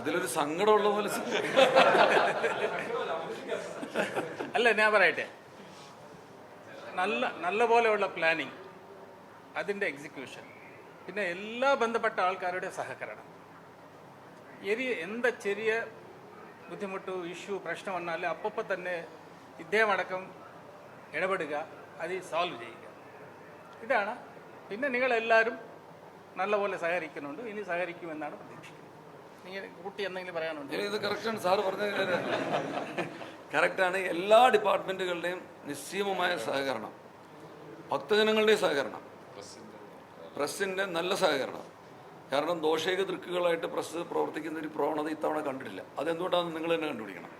അതിലൊരു സങ്കടമുള്ള പോലെ അല്ല ഞാൻ പറയട്ടെ. നല്ല നല്ല പോലെയുള്ള പ്ലാനിങ് അതിന്റെ എക്സിക്യൂഷൻ പിന്നെ എല്ലാ ബന്ധപ്പെട്ട ആൾക്കാരുടെ സഹകരണം. എരി എന്ത ചെറിയ ബുദ്ധിമുട്ട് ഇഷ്യൂ പ്രശ്നം വന്നാൽ അപ്പം തന്നെ ഇദ്ദേഹമടക്കം ഇടപെടുക അത് സോൾവ് ചെയ്യുക. ഇതാണ്. പിന്നെ നിങ്ങളെല്ലാവരും നല്ലപോലെ സഹകരിക്കുന്നുണ്ട്. ഇനി സഹകരിക്കുമെന്നാണ് പ്രതീക്ഷിക്കുന്നത്. നിങ്ങൾ കുട്ടി എന്തെങ്കിലും പറയാനുണ്ട്? ഇത് കറക്റ്റാണ് സാറ് പറഞ്ഞ കറക്റ്റാണ് എല്ലാ ഡിപ്പാർട്ട്മെന്റുകളുടെയും നിസ്സീമമായ സഹകരണം. ഭക്തജനങ്ങളുടെയും സഹകരണം. പ്രസിന്റെ നല്ല സഹകരണം. കാരണം ദോഷേക ദൃക്കുകളായിട്ട് പ്രസ് പ്രവർത്തിക്കുന്ന ഒരു പ്രവണത ഇത്തവണ കണ്ടിട്ടില്ല. അതെന്തുകൊണ്ടാണെന്ന് നിങ്ങൾ തന്നെ കണ്ടുപിടിക്കണം?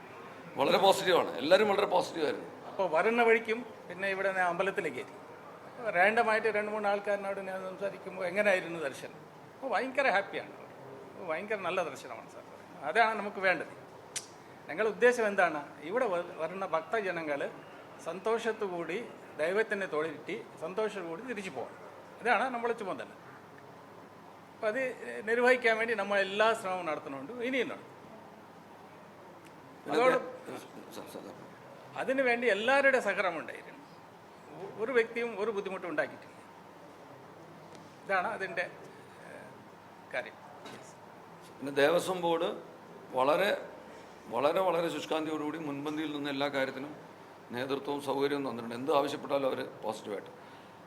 വളരെ പോസിറ്റീവാണ് എല്ലാവരും വളരെ പോസിറ്റീവായിരുന്നു അപ്പോൾ വരുന്ന വഴിക്കും പിന്നെ ഇവിടെ ഞാൻ അമ്പലത്തിലേക്ക് എത്തി റാൻഡമായിട്ട് രണ്ട് മൂന്ന് ആൾക്കാരിനോട് ഞാൻ സംസാരിക്കുമ്പോൾ എങ്ങനെയായിരുന്നു ദർശനം? അപ്പോൾ ഭയങ്കര ഹാപ്പിയാണ് ഭയങ്കര നല്ല ദർശനമാണ് സാർ. അതാണ് നമുക്ക് വേണ്ടത്. ഞങ്ങളുടെ ഉദ്ദേശം എന്താണ്? ഇവിടെ വരുന്ന ഭക്തജനങ്ങൾ സന്തോഷത്തുകൂടി ദൈവത്തിനെ തൊഴിലിറ്റി സന്തോഷത്തോടുകൂടി തിരിച്ചു പോകണം. അതാണ് നമ്മളെ ചുമതല. അപ്പം അത് നിർവഹിക്കാൻ വേണ്ടി നമ്മൾ എല്ലാ ശ്രമവും നടത്തുന്നുണ്ട്. ഇനിയും അതോട് സ- സ- സ- അതിനു വേണ്ടി എല്ലാവരുടെ സഹകരണം ഉണ്ടായിരുന്നു. ഒരു വ്യക്തിയും ഒരു ബുദ്ധിമുട്ടും ഉണ്ടാക്കിയിട്ടില്ല. ഇതാണ് അതിന്റെ കാര്യം. പിന്നെ ദേവസ്വം ബോർഡ് വളരെ വളരെ വളരെ ശുഷ്കാന്തിയോടുകൂടി മുൻപന്തിയിൽ നിന്ന് എല്ലാ കാര്യത്തിനും നേതൃത്വവും സൗകര്യവും തന്നിട്ടുണ്ട്. എന്ത് ആവശ്യപ്പെട്ടാലും അവർ പോസിറ്റീവായിട്ട്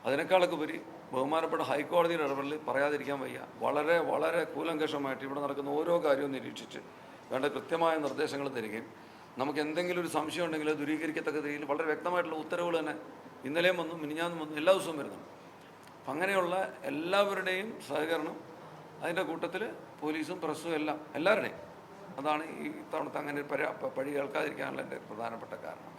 അതിനേക്കാളൊക്കെ ഉപരി ബഹുമാനപ്പെട്ട ഹൈക്കോടതിയുടെ ഇടപെടലിൽ പറയാതിരിക്കാൻ വയ്യ. വളരെ വളരെ കൂലങ്കഷമായിട്ട് ഇവിടെ നടക്കുന്ന ഓരോ കാര്യവും നിരീക്ഷിച്ച് വേണ്ട കൃത്യമായ നിർദ്ദേശങ്ങൾ തരികയും നമുക്ക് എന്തെങ്കിലും ഒരു സംശയം ഉണ്ടെങ്കിൽ ദൂരീകരിക്കത്തക്ക രീതിയിൽ വളരെ വ്യക്തമായിട്ടുള്ള ഉത്തരവുകൾ തന്നെ ഇന്നലെയും വന്നു മിനിഞ്ഞാന്നും വന്നു എല്ലാ ദിവസവും വരുന്നുണ്ട്. അങ്ങനെയുള്ള എല്ലാവരുടെയും സഹകരണം അതിന്റെ കൂട്ടത്തിൽ പോലീസും പ്രസ്സും എല്ലാം എല്ലാവരുടെയും. അതാണ് ഈ തവണത്തെ അങ്ങനെ പരാ പഴി കേൾക്കാതിരിക്കാനുള്ള എന്റെ പ്രധാനപ്പെട്ട കാരണം.